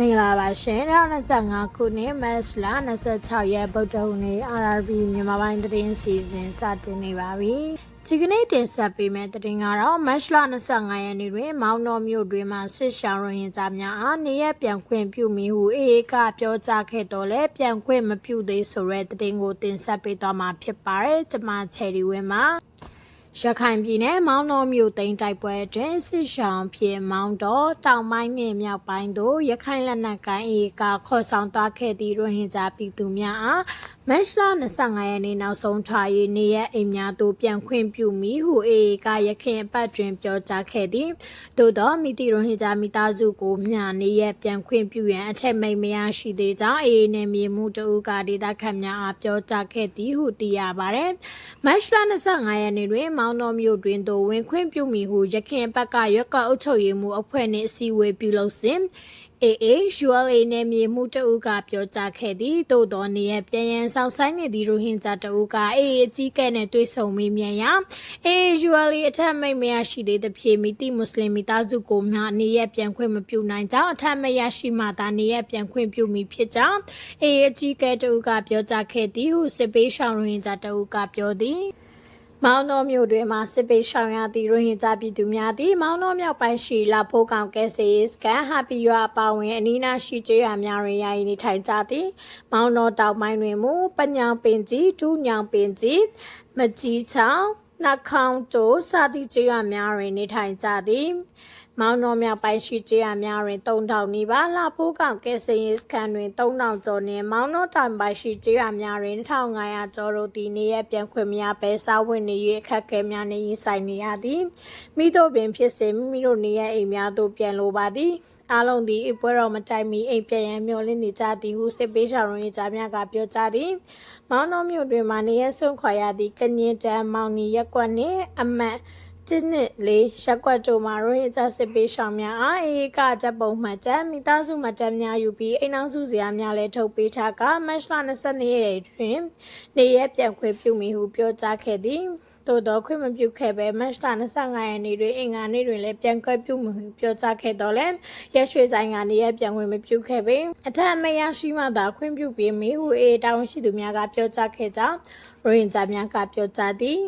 မင်္ဂလာပါရှင်2025ခုနှစ်မတ်လ26ရက်ဗုဒ္ဓဟူးနေ့ RRB မြန်မာပိုင်းသတင်းစီစဉ်စတင်နေပါပြီ။ဒီကနေ့တင်ဆက်ပေးမယ့်သတင်းကတော့မတ်လ25ရက်နေ့တွင် မောင်တော်မြို့တွင်မှစစ်ရှောင်းရရင်သားများအားနေရပြန်ခွင့်ပြုမိဟုအေအေကပြောကြားခဲ့တော့လဲပြန်ခွင့်မပြုသေးဆိုတဲ့သတင်းကိုတင်ဆက်ပေးသွားမှာဖြစ်ပါတယ်။ကျွန်မချယ်ရီဝင်းပါ ရခိုင်ပြည်နယ်မောင်းတော်မြို့သိမ်းတိုက်ပွဲအတွင်းစစ်ရှောင်းဖြစ်မောင်းတော်တောင်ပိုင်းနဲ့မြောက်ပိုင်းတို့ရခိုင်လက်နက်ကိုင်အေကခေါ်ဆောင်သွားခဲ့သည့်ရိုဟင်ဂျာပြည်သူများအားမတ်လ25ရက်နေ့နောက်ဆုံးထား၍နေရအိမ်များသို့ပြန်ခွင့်ပြုမိဟုအေကရခင်အပတ်တွင်ပြောကြားခဲ့သည်သို့သောမိတိရိုဟင်ဂျာမိသားစုကိုမျှနေရပြန်ခွင့်ပြုရန်အထက်မိတ်မရရှိသေးကြောင်းအေနဲ့မြေမှုတဦးကဒေသခံများအားပြောကြားခဲ့သည်ဟုသိရပါသည်မတ်လ25ရက်နေ့တွင်မောင်တော်မြို့တွင်သို့ဝင်ခွင့်ပြုမိဟုရခင်ဘက်ကရွက်ကအုပ်ချုပ်ရေးမှူးအဖွဲ့နှင့်အစည်းအဝေးပြုလုပ်စဉ်အေအေ ULA နဲ့မြေမှုတဦးကပြောကြားခဲ့သည်သို့တော်နေရပြန်ရန်ဆောင်ဆိုင်နေသည့်ရိုဟင်ဂျာတဦးကအေအေအကြီးကဲနဲ့တွေ့ဆုံမေးမြန်းရာအေအေ ULA အထက်မိတ်မရရှိသေးသဖြင့်မိတိမွတ်စလင်မိသားစုကိုမှနေရပြန်ခွင့်မပြုနိုင်ကြောင်းအထက်မရရှိမှသာနေရပြန်ခွင့်ပြုမိဖြစ်ကြောင်းအေအေအကြီးကဲတဦးကပြောကြားခဲ့သည်ဟုစစ်ပေးရှောင်းရိုဟင်ဂျာတဦးကပြောသည် မောင်တော်မြို့တွင်မှစစ်ပေးရှောင်ရသည့်ရိုဟင်ဂျာပြည်သူများသည်မောင်တော်မြောက်ပိုင်းရှိလာဖိုးကောင်ကဲဆေးစကန်ဟာပီရွာအပါဝင်အနီးနားရှိကျေးရွာများတွင်ယာယီနေထိုင်ကြသည်မောင်တော်တောင်ပိုင်းတွင်မူပညာပင်ကြီးဒူးညောင်ပင်ကြီးမကြီးချောင်းနှခေါင်းကျိုးစသည့်ကျေးရွာများတွင်နေထိုင်ကြသည် မောင်တော်မြောက်ပိုင်းရှိကျေးရွာများတွင်3000နီးပါးလာဖိုးကောင်ကဲဆေးစကန်တွင်3000ကျော်နှင့်မောင်တော်တောင်ပိုင်းရှိကျေးရွာများတွင်1500ကျော်တို့သည်နေရပြန်ခွင့်မရဘဲစားဝတ်နေ၍အခက်အခဲများနှင့်ရင်ဆိုင်နေရသည်မိတို့ပင်ဖြစ်စေမိမိတို့နေရအိမ်များသို့ပြန်လိုပါသည်အားလုံးသည်အပွဲတော်မတိုင်မီအိမ်ပြန်ရန်မျှော်လင့်နေကြသည်ဟုစစ်ပေးဆောင်ရင်းကြားများကပြောကြားသည်မောင်တော်မြို့တွင်မှနေရဆုံးခွာရသည့်ကညင်တန်မောင်နီရက်ကွက်နှင့်အမတ် ကျင်းနှစ်လေးရက်ကွက်တို့မှာရိုဟင်ဂျာစစ်ပေးရှောင်များအားအေကတပ်ပုံမှတ်တမ်းမိသားစုမှတ်တမ်းများယူပြီးအိမ်အောင်စုစရာများလည်းထုတ်ပေးထားကမတ်လ22ရက်တွင်နေရက်ပြန်ခွင့်ပြုမိဟုပြောကြားခဲ့သည်သို့သောခွင့်မပြုခဲ့ဘဲမတ်လ25ရက်နေ့တွင်အင်္ဂါနေ့တွင်လည်းပြန်ခွင့်ပြုမှုပြောကြားခဲ့တော့လဲရက်ရွှေဆိုင်ကနေရက်ပြန်ခွင့်မပြုခဲ့ပေအထက်အမရရှိမှသာခွင့်ပြုပေးမိဟုအေတာဝန်ရှိသူများကပြောကြားခဲ့ကြောင်းရိုဟင်ဂျာများကပြောကြားသည်